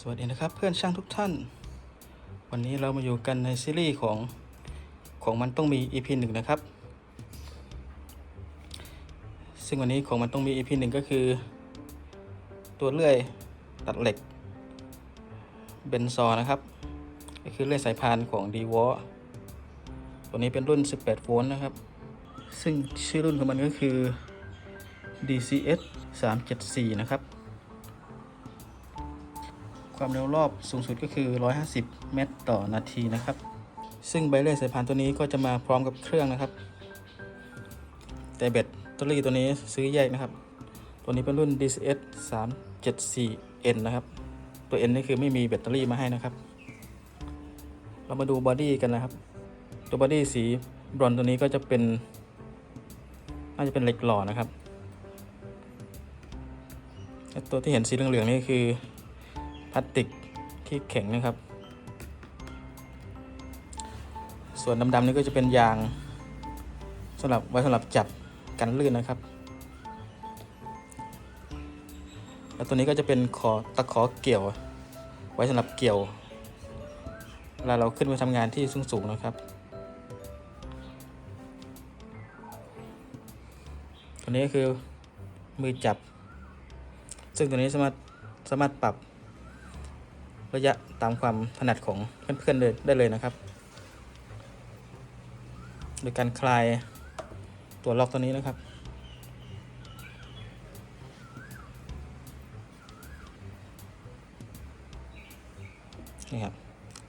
สวัสดีนะครับเพื่อนช่างทุกท่าน วันนี้เรามาอยู่กันในซีรีส์ของของมันต้องมี EP หนึ่งนะครับ ซึ่งวันนี้ของมันต้องมี EP หนึ่งก็คือ ตัวเลื่อยตัดเหล็กเบนซอนะครับ ก็คือเลื่อยสายพานของ d w a ตัวนี้เป็นรุ่น 18 โวลต์นะครับ ซึ่งชื่อรุ่นของมันก็คือ DCS 374 นะครับ ความเร็วรอบสูงสุดก็คือ 150 เมตรต่อนาทีนะครับ ซึ่งใบเลื่อยสายพานตัวนี้ก็จะมาพร้อมกับเครื่องนะครับ แต่แบตเตอรี่ตัวนี้ซื้อแยกนะครับ ตัวนี้เป็นรุ่น DCS 374N นะครับ ตัว N นี่คือไม่มีแบตเตอรี่มาให้นะครับ เรามาดูบอดี้กันนะครับ ตัวบอดี้สีบรอนตัวนี้ก็จะเป็นน่าจะเป็นเหล็กหล่อนะครับ ตัวที่เห็นสีเหลืองๆนี่คือ ลาสติกที่แข็งนะครับ ส่วนดำๆนี่ก็จะเป็นยางสำหรับไว้สำหรับจับกันลื่นนะครับ แล้วตัวนี้ก็จะเป็นขอตะขอเกี่ยว ไว้สำหรับเกี่ยวเวลาเราขึ้นไปทำงานที่สูงๆนะครับ ตัวนี้ก็คือมือจับ ซึ่งตัวนี้สามารถสามารถปรับ ระยะตามความถนัดของเพื่อนๆเลยได้เลยนะครับ โดยการคลายตัวล็อกตัวนี้นะครับนี่ครับ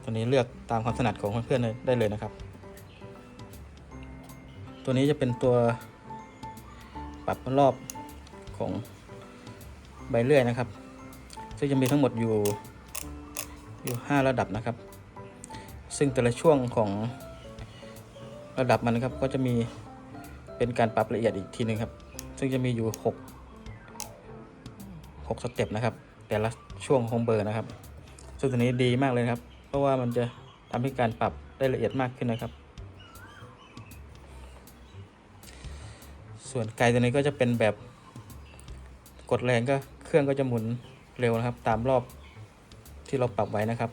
ตัวนี้เลือกตามความถนัดของเพื่อนๆเลยได้เลยนะครับ ตัวนี้จะเป็นตัวปรับรอบของใบเลื่อยนะครับ ซึ่งจะมีทั้งหมดอยู่ อยู่ 5 ระดับนะครับ ซึ่งแต่ละช่วงของระดับมันนะครับ ก็จะมีเป็นการปรับละเอียดอีกทีหนึ่งครับ ซึ่งจะมีอยู่ 6 6สเต็ปนะครับ แต่ละช่วงของเบอร์นะครับ ซึ่งตัวนี้ดีมากเลยครับ เพราะว่ามันจะทำให้การปรับได้ละเอียดมากขึ้นนะครับ ส่วนไกลตัวนี้ก็จะเป็นแบบกดแรงก็เครื่องก็จะหมุนเร็วนะครับ ตามรอบ ที่เราปรับไว้นะครับ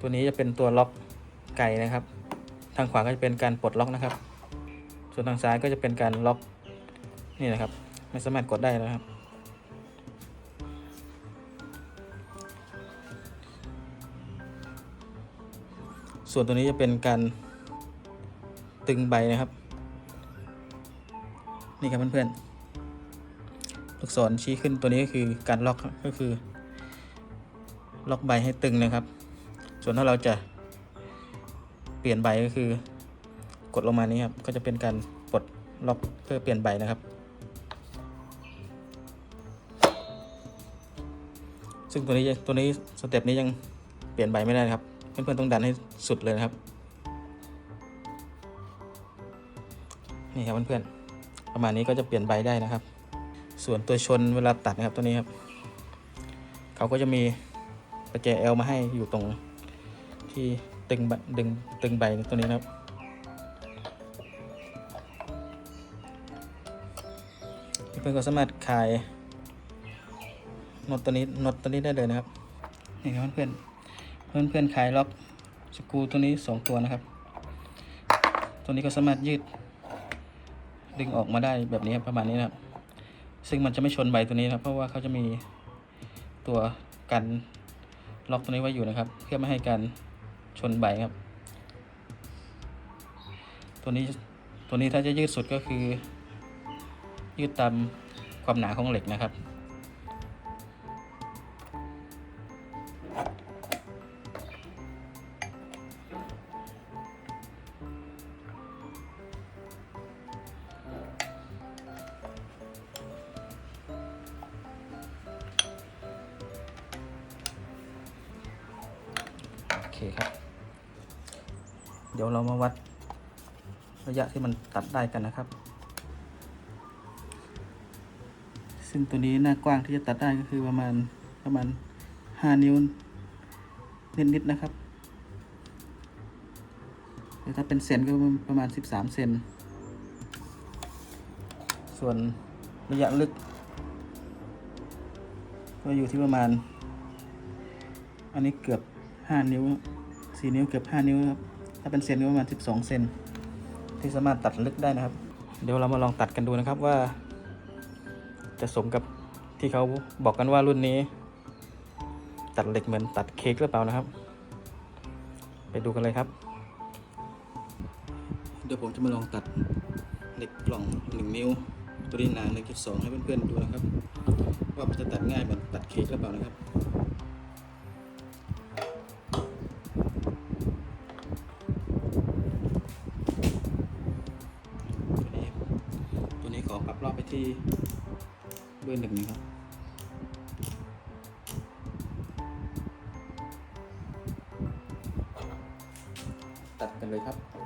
ตัวนี้จะเป็นตัวล็อกไกนะครับ ทางขวาก็จะเป็นการปลดล็อกนะครับ ส่วนทางซ้ายก็จะเป็นการล็อกนี่นะครับ ไม่สามารถกดได้นะครับส่วนตัวนี้จะเป็นการตึงใบนะครับ นี่ครับเพื่อนๆ ลูกศรชี้ขึ้นตัวนี้ก็คือการล็อกก็คือ ล็อกใบให้ตึงนะครับ ส่วนถ้าเราจะเปลี่ยนใบก็คือกดลงมานี้ครับก็จะเป็นการปลดล็อกเพื่อเปลี่ยนใบนะครับ ซึ่งตัวนี้ตัวนี้สเต็ปนี้ยังเปลี่ยนใบไม่ได้ครับเพื่อนๆต้องดันให้สุดเลยนะครับ นี่ครับเพื่อนๆประมาณนี้ก็จะเปลี่ยนใบได้นะครับ ส่วนตัวชนเวลาตัดนะครับตัวนี้ครับ เขาก็จะมีประแจเอลมาให้อยู่ตรงที่ตึงใบดึงตึงใบตัวนี้นะครับ เพื่อนก็สามารถคลายน็อตตัวนี้น็อตตัวนี้ได้เลยนะครับนี่ครับเพื่อนเพื่อนเพื่อนคลายล็อกสกูตัวนี้สองตัวนะครับ ตัวนี้ก็สามารถยืดดึงออกมาได้แบบนี้ประมาณนี้นะครับ ซึ่งมันจะไม่ชนใบตัวนี้นะครับเพราะว่าเขาจะมีตัวกันล็อกตัวนี้ไว้อยู่นะครับ เพื่อไม่ให้การชนใบครับ ตัวนี้ตัวนี้ถ้าจะยืดสุดก็คือ ยืดตามความหนาของเหล็กนะครับ คครับ เดี๋ยวเรามาวัดระยะที่มันตัดได้กันนะครับ ซึ่งตัวนี้หน้ากว้างที่จะตัดได้ก็คือประมาณประมาณ 5 นิ้วนิดๆนะครับแต่ถ้าเป็นเซนก็ประมาณ 13 เซน ส่วนระยะลึก ก็อยู่ที่ประมาณ อันนี้เกือบ 5นิ้ว4นิ้วเกือบ5นิ้วครับ ถ้าเป็นเซนก็ประมาณ12เซนที่สามารถตัดลึกได้นะครับ เดี๋ยวเรามาลองตัดกันดูนะครับว่า จะสมกับที่เขาบอกกันว่ารุ่นนี้ ตัดเหล็กเหมือนตัดเค้กหรือเปล่านะครับ ไปดูกันเลยครับ เดี๋ยวผมจะมาลองตัดเหล็กกล่อง1นิ้ว ตัวนี้หนา1.2ให้เพื่อนๆดูนะครับ ว่ามันจะตัดง่ายเหมือนตัดเค้กหรือเปล่านะครับ รับรอบไปที่เบอร์หนึ่งนะครับตัดกันเลยครับ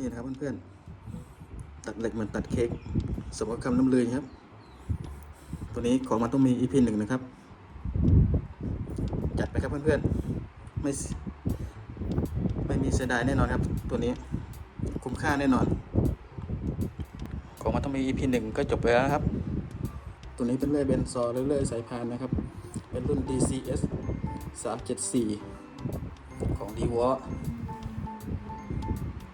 นี่นะครับเพื่อนๆ ตัดเหล็กเหมือนตัดเค้กสมกับคำน้ำลือครับ ตัวนี้ของมันต้องมี EP หนึ่งนะครับ จัดไปครับเพื่อนๆ ไม่ไม่มีเสียดายแน่นอนครับ ตัวนี้คุ้มค่าแน่นอน ของมันต้องมี EP หนึ่งก็จบไปแล้วครับ ตัวนี้เป็นเลื่อยเบนซอเลื่อยๆสายพานนะครับ เป็นรุ่น DCS 374 ของ d w a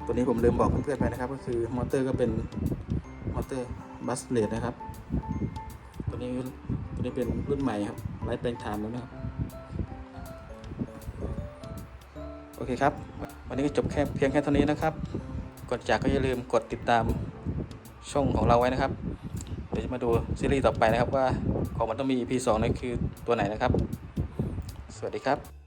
ตัวนี้ผมลืมบอกเพื่อนๆไปนะครับ ก็คือมอเตอร์ก็เป็นมอเตอร์บัสเลดนะครับ ตัวนี้ตัวนี้เป็นรุ่นใหม่ครับไร้แปลงฐานแล้วนะครับ โอเคครับ วันนี้ก็จบแค่เพียงแค่เท่านี้นะครับก่อนจากก็อย่าลืมกดติดตามช่องของเราไว้นะครับ เดี๋ยวจะมาดูซีรีส์ต่อไปนะครับว่าของมันต้องมี EP 2นั่นคือตัวไหนนะครับ สวัสดีครับ